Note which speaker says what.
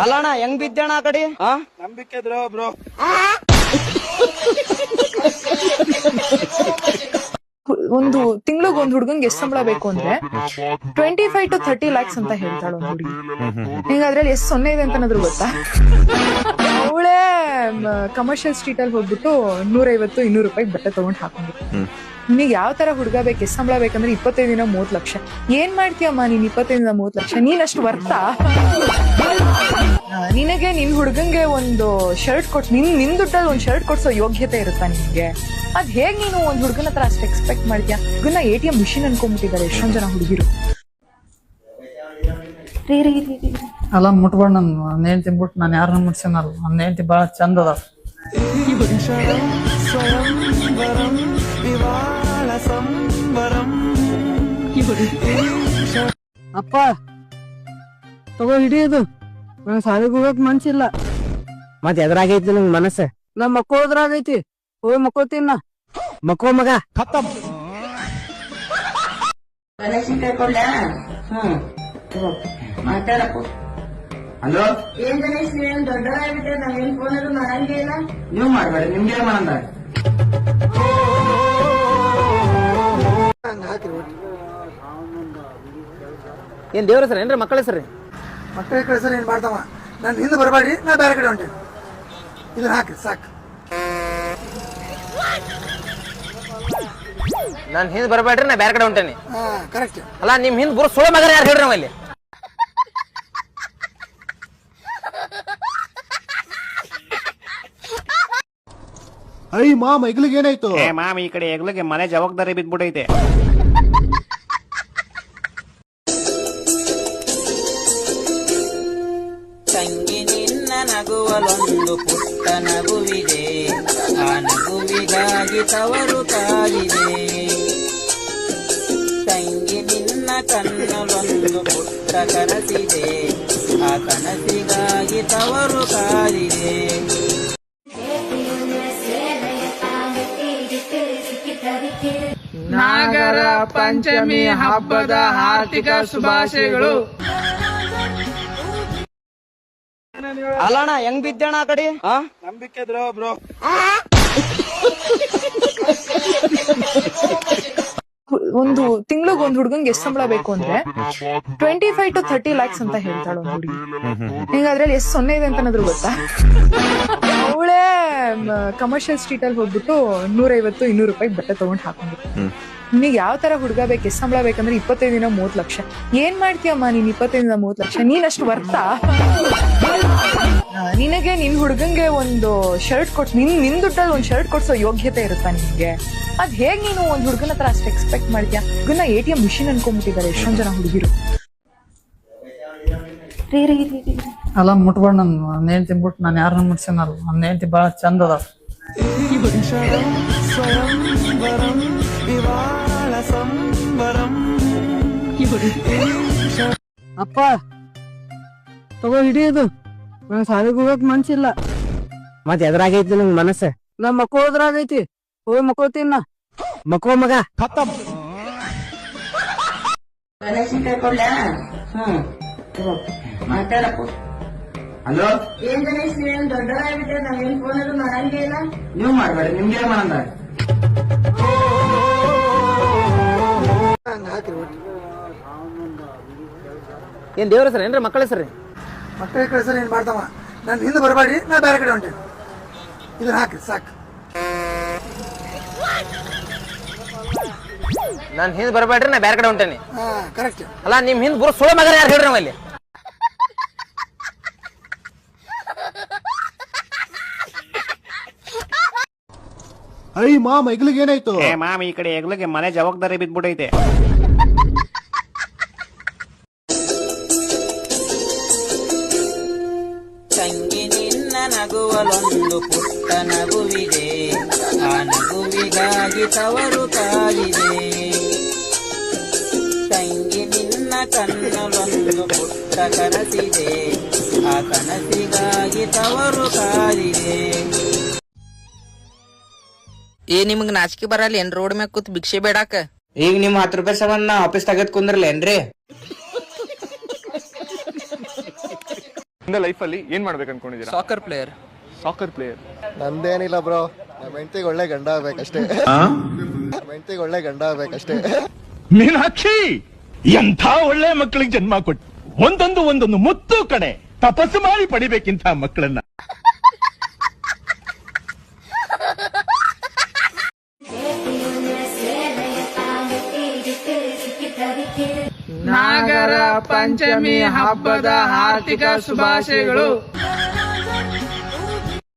Speaker 1: ಅಲ್ಲಣ್ಣ ಹೆಂಗ್ ಬಿದ್ದಣ್ಣ ಆ ಕಡೆ?
Speaker 2: ನಂಬಿಕೆ ಬ್ರೋ ಬ್ರೋ.
Speaker 3: ಒಂದು ತಿಂಗ್ಳಿಗೆ ಒಂದ್ ಹುಡುಗಂಗೆ ಎಷ್ಟ್ ಸಂಬಳ ಬೇಕು ಅಂದ್ರೆ twenty five to thirty lakhs ಅಂತ ಹೇಳ್ತಾಳ ಒಂದ್ ಹುಡುಗಿ. ಹಿಂಗ ಅದ್ರಲ್ಲಿ ಎಷ್ಟ್ ಸೊನ್ನೆ ಇದೆ ಅಂತ ಗೊತ್ತಾ? ಅವಳೇ ಕಮರ್ಷಿಯಲ್ ಸ್ಟ್ರೀಟ್ ಅಲ್ಲಿ ಹೋಗ್ಬಿಟ್ಟು ನೂರೈವತ್ತು ಇನ್ನೂರು ರೂಪಾಯಿ ಬಟ್ಟೆ ತಗೊಂಡ್ ಹಾಕೊಂಡ್ಬಿಟ್ಟು ನಿನಗೆ ಯಾವ ತರ ಹುಡುಗ ಬೇಕು ಎಷ್ಟು ಸಂಬಳ ಬೇಕಂದ್ರೆ ಇಪ್ಪತ್ತೈದು ದಿನ ಮೂವತ್ ಲಕ್ಷ. ಏನ್ ಮಾಡ್ತೀಯಮ್ಮ ನೀನ್ ಇಪ್ಪತ್ತೈದಿನ ದಿನ ಮೂವತ್ ಲಕ್ಷ? ನೀನ್ ಅಷ್ಟು ವರ್ತಾ ನಿನಗೆ ನಿನ್ ಹುಡುಗಂಗೆ ಒಂದು ಶರ್ಟ್ ಕೊಟ್ ನಿನ್ ನಿನ್ ದುಡ್ಡಲ್ಲಿ ಒಂದ್ ಶರ್ಟ್ ಕೊಡ್ಸೋ ಯೋಗ್ಯತೆ ಇರುತ್ತಾ ನಿನ್ಗೆ? ಅದ್ ಹೇಗ್ ನೀನು ಒಂದ್ ಹುಡುಗನ ಹತ್ರ ಅಷ್ಟು ಎಕ್ಸ್ಪೆಕ್ಟ್ ಮಾಡ್ತೀಯಾ? ಹುಡುಗನ ಎ ಟಿ ಎಂ ಮಿಷಿನ್ ಅನ್ಕೊಂಡ್ಬಿಟ್ಟಿದ್ದಾರೆ ಎಷ್ಟೊಂದ್ ಜನ ಹುಡುಗಿರು.
Speaker 4: ಅಲ್ಲ ಮುಟ್ಬೇಡ ನನ್ ನನ್ನ ಹೆಂಡತಿ ಬಿಟ್ಟು ನಾನು ಯಾರನ್ನ ಮುಟ್ಸಿನಲ್ಲ. ನನ್ನ ಹೆಂಡತಿ ಭಾಳ ಚಂದ ಅದ ಅಪ್ಪ ತಗೋ ಹಿಡಿಯೋದು ನಂಗೆ ಸಾಲಿಗೆ ಹೋಗಕ್ ಮನ್ಸಿಲ್ಲ.
Speaker 1: ಮತ್ ಎದ್ರಾಗೈತಿ ನಂಗ್ ಮನಸ್ಸ?
Speaker 4: ನಾ ಮಕ್ಕೋದ್ರಾಗೈತಿ ಹೋಗಿ ಮಕ್ಕೋತೀನ
Speaker 1: ಮಕ್ಕೋ ಮಗ.
Speaker 2: ಹಲೋ?
Speaker 5: ಏನ್ ಗಣೇಶ್ ನೀವೇನ್ ದೊಡ್ಡವರಾಗ್ಬಿಟ್ಟೆ ನಾವೇನ್ ಫೋನ್ ಅದು ಮಾಡಂಗೇ ಇಲ್ಲ
Speaker 2: ನೀವು ಮಾಡಬೇಡಿ ನಿಮ್ಗೆ ಮಾಡಂದ
Speaker 1: ಏನ್ ದೇವ್ರ ಸರ್ ಏನ್ರಿ ಮಕ್ಕಳ ಹೆಸರು
Speaker 6: ಮಕ್ಕಳ ಸರ್ ಏನ್ ಮಾಡ್ತಾವ? ನಾನು ಹಿಂದೆ ಬರಬೇಡಿ ನಾ ಬೇರೆ ಕಡೆ ಹೊಂಟೆ ಇದನ್ನ ಹಾಕ್ರಿ ಸಾಕು.
Speaker 1: ನಾನು ಹಿಂದೆ ಬರಬೇಡ್ರಿ ನಾ ಬೇರೆ ಕಡೆ ಹೊಂಟೇನಿ.
Speaker 6: ಹಾ ಕರೆಕ್ಟ್
Speaker 1: ಅಲ್ಲ ನಿಮ್ ಹಿಂದ್ ಬರೋ ಸುಳ್ಳು ಮಗನ ಯಾರು ಹೇಳ್ರಿ ನಾವ್ ಇಲ್ಲಿ?
Speaker 2: ಅಯ್ಯ ಮಾಮ ಹೆಗ್ಲಿಗೆ ಏನಾಯ್ತು?
Speaker 7: ಏ ಮಾಮ್ ಈ ಕಡೆ ಹೆಗ್ಲಿಗೆ ಮನೆ ಜವಾಬ್ದಾರಿ ಬಿದ್ಬಿಟ್ಟೈತೆ
Speaker 8: ತಂಗಿ ನಿನ್ನ ನಗುವಲೊಂದು ಪುಟ್ಟ ನಗುವಿದೆ. ಆ ನಗುವಿಗಾಗಿ ತವರು ಕಾದಿದೆ. ತಂಗಿ ನಿನ್ನ ಕಣ್ಣಲೊಂದು ಪುಟ್ಟ ಕನಸಿದೆ. ಆ ಕನಸಿಗಾಗಿ ತವರು ಕಾದಿದೆ.
Speaker 4: ನಾಗರ ಪಂಚಮಿ ಹಬ್ಬದ ಆರ್ಥಿಕ ಶುಭಾಶಯಗಳು.
Speaker 1: ಅಲ್ಲಣ್ಣ ಹೆಂಗ್ ಬಿದ್ದಣ್ಣ ಆ ಕಡೆ?
Speaker 2: ನಂಬಿಕೆ ಬ್ರೋ ಬ್ರೋ.
Speaker 3: ಒಂದು ತಿಂಗ್ಳಿಗೆ ಒಂದ್ ಹುಡುಗಂಗೆ ಎಷ್ಟು ಸಂಬಳ ಬೇಕು ಅಂದ್ರೆ twenty five to thirty lakhs ಅಂತ ಹೇಳ್ತಾಳ ಒಂದ್ ಹುಡುಗಿ. ಹಿಂಗ ಅದ್ರಲ್ಲಿ ಎಷ್ಟು ಸೊನ್ನೆ ಇದೆ ಅಂತ ಅನ್ನೋದ್ರ ಗೊತ್ತಾ? ಅವಳೇ ಕಮರ್ಷಿಯಲ್ ಸ್ಟ್ರೀಟ್ ಅಲ್ಲಿ ಹೋಗ್ಬಿಟ್ಟು ನೂರೈವತ್ತು ಇನ್ನೂರು ರೂಪಾಯಿ ಬಟ್ಟೆ ತಗೊಂಡ್ ಹಾಕೊಂಡ್ಬಿಟ್ಟು ನಿನಗೆ ಯಾವ ತರ ಹುಡುಗ ಬೇಕು ಎಷ್ಟು ಸಂಬಳ ಬೇಕಂದ್ರೆ ಇಪ್ಪತ್ತೈದು ದಿನ ಮೂವತ್ ಲಕ್ಷ. ಏನ್ ಮಾಡ್ತೀಯಮ್ಮ ನೀನ್ ಇಪ್ಪತ್ತೈದು ದಿನ ಮೂವತ್ ಲಕ್ಷ? ನೀನಷ್ಟು ಅಷ್ಟು ವರ್ತಾ ನಿನಗೆ ನಿನ್ ಹುಡುಗಂಗೆ ಒಂದು ಶರ್ಟ್ ಕೊಟ್ ನಿನ್ ನಿನ್ ದುಡ್ಡಲ್ಲಿ ಒಂದ್ ಶರ್ಟ್ ಕೊಡ್ಸೋ ಯೋಗ್ಯತೆ ಇರುತ್ತಾ ನಿನ್ಗೆ? ಅದ್ ಹೇಗ್ ನೀನು ಒಂದ್ ಹುಡುಗನ ಹತ್ರ ಅಷ್ಟು ಎಕ್ಸ್ಪೆಕ್ಟ್ ಮಾಡ್ತೀಯ? ಹುಡುಗನ ಎ ಟಿ ಎಂ ಮಿಷಿನ್ ಅನ್ಕೊಂಡ್ಬಿಟ್ಟಿದ್ದಾರೆ ಎಷ್ಟೊಂದ್ ಜನ ಹುಡುಗಿರು.
Speaker 4: ಅಲ್ಲ ಮುಟ್ಬೇಡ ನನ್ ನನ್ನ ಹೆಂಡತಿ ಬಿಟ್ಟು ನಾನು ಯಾರನ್ನ ಮುಟ್ಸೇನಲ್ಲ? ನನ್ನ ಹೆಂಡತಿ ಭಾಳ ಚಂದ ಅದ ಅಪ್ಪ ತಗೋ ಹಿಡಿಯೋದು ನನ್ ಸಾಲಿಗೆ ಹೋಗಕ್ ಮನ್ಸಿಲ್ಲ.
Speaker 1: ಮತ್ ಎದ್ರಾಗೈತಿ ನಂಗ್ ಮನಸ್ಸ?
Speaker 4: ನಾ ಮಕ್ಕೋದ್ರಾಗೈತಿ ಹೋಗಿ ಮಕ್ಕೋತೀನ
Speaker 1: ಮಕ್ಕೋ ಮಗ?
Speaker 5: ಗಣೇಶ್ ಕರ್ಕೊಳ್ಳ ಹ್ಮ್. ಮಾತಾಡಪ್ಪ.
Speaker 2: ಹಲೋ?
Speaker 5: ಏನ್ ಗಣೇಶ್ ನೀವೇನ್ ದೊಡ್ಡವರಾಗ್ಬಿಟ್ಟೆ ನಾವೇನ್ ಫೋನ್ ಅದು ಮಾಡಂಗೇ ಇಲ್ಲ.
Speaker 2: ನೀವು ಮಾಡ್ಬೇಡಿ ನಿಮ್ಗೆ ಮಾಡಂದ?
Speaker 1: ಏನ್ ದೇವ್ರ ಹೆಸರು ಏನ್ರಿ? ಮಕ್ಕಳ ಹೆಸರು
Speaker 6: ಮಕ್ಕಳ ಸರ್ ಏನು ಮಾಡ್ತಾವ? ನಾನು ಹಿಂದೆ ಬರಬೇಡ್ರಿ ನಾ ಬೇರೆ ಕಡೆ ಹೊಂಟೆ ಇದನ್ನ ಹಾಕ್ರಿ ಸಾಕು.
Speaker 1: ನಾನ್ ಹಿಂದ್ ಬರಬೇಡ್ರಿ ನಾ ಬೇರೆ ಕಡೆ ಹೊಂಟೇನಿ.
Speaker 6: ಹಾ ಕರೆಕ್ಟ್
Speaker 1: ಅಲ್ಲ ನಿಮ್ ಹಿಂದ್ ಬರೋ ಸುಳ್ಳು ಮಗನ ಯಾರು ಹೇಳ್ರಿ ನಾವ್ ಇಲ್ಲಿ
Speaker 2: ಅಯ್ಯ ಮಾಮ ಮೈಗ್ಲಿಗೆ ಏನಾಯ್ತು?
Speaker 7: ಏ ಮಾಮ್ ಈ ಕಡೆ ಹೆಗ್ಲಿಗೆ ಮನೆ ಜವಾಬ್ದಾರಿ ಬಿದ್ಬಿಟ್ಟೈತೆ
Speaker 8: ತಂಗಿ ನಿನ್ನ ನಗುವಲೊಂದು ಪುಟ್ಟ ನಗುವಿದೆ. ಆ ನಗುವಿಗಾಗಿ ತವರು ಕಾದಿದೆ ತಂಗಿ ನಿನ್ನ ಕಣ್ಣಲೊಂದು ಪುಟ್ಟ ಕನಸಿದೆ. ಆ ಕನಸಿಗಾಗಿ ತವರು ಕಾದಿದೆ
Speaker 9: ಏ ನಿಮಗ್ ನಾಚಿಕೆ ಬರಲ್ಲ ಏನ್ ರೋಡ್ ಮ್ಯಾಗ ಕೂತ್ ಭಿಕ್ಷೆ ಬೇಡಾಕ?
Speaker 1: ಈಗ ನಿಮ್ ಹತ್ತು ರೂಪಾಯಿ ಸಂಬಂಧ ಆಫೀಸ್ ಆಫೀಸ್ ಕುಂದ್ರಲ್ಲ ಕುಂದ್ರಲ್ಲೇನ್ರಿ?
Speaker 10: ಮುಂದೆ ಲೈಫಲ್ಲಿ ಏನ್ ಮಾಡ್ಬೇಕು ಅನ್ಕೊಂಡಿದ್ದೀರಾ?
Speaker 11: ಸಾಕರ್ ಪ್ಲೇಯರ್
Speaker 10: ಸಾಕರ್ ಪ್ಲೇಯರ್
Speaker 2: ನಂದೇನಿಲ್ಲ ಬ್ರೋ ನಮ್ಮ ಹೆಂಡತಿಗೆ ಒಳ್ಳೆ ಗಂಡ ಆಗ್ಬೇಕಷ್ಟೇ. ನಮ್ಮ ಹೆಂಡತಿಗೆ ಒಳ್ಳೆ ಗಂಡ ಆಗ್ಬೇಕಷ್ಟೇ.
Speaker 12: ಮೀನಾಕ್ಷಿ ಎಂಥ ಒಳ್ಳೆ ಮಕ್ಕಳಿಗೆ ಜನ್ಮ ಕೊಟ್ಟು ಒಂದೊಂದು ಒಂದೊಂದು ಮುತ್ತು ಕಡೆ ತಪಸ್ಸು ಮಾಡಿ ಪಡಿಬೇಕಿಂತ ಮಕ್ಕಳನ್ನ.
Speaker 13: ನಾಗರ ಪಂಚಮಿ ಹಬ್ಬದ ಆರ್ಥಿಕ ಶುಭಾಶಯಗಳು.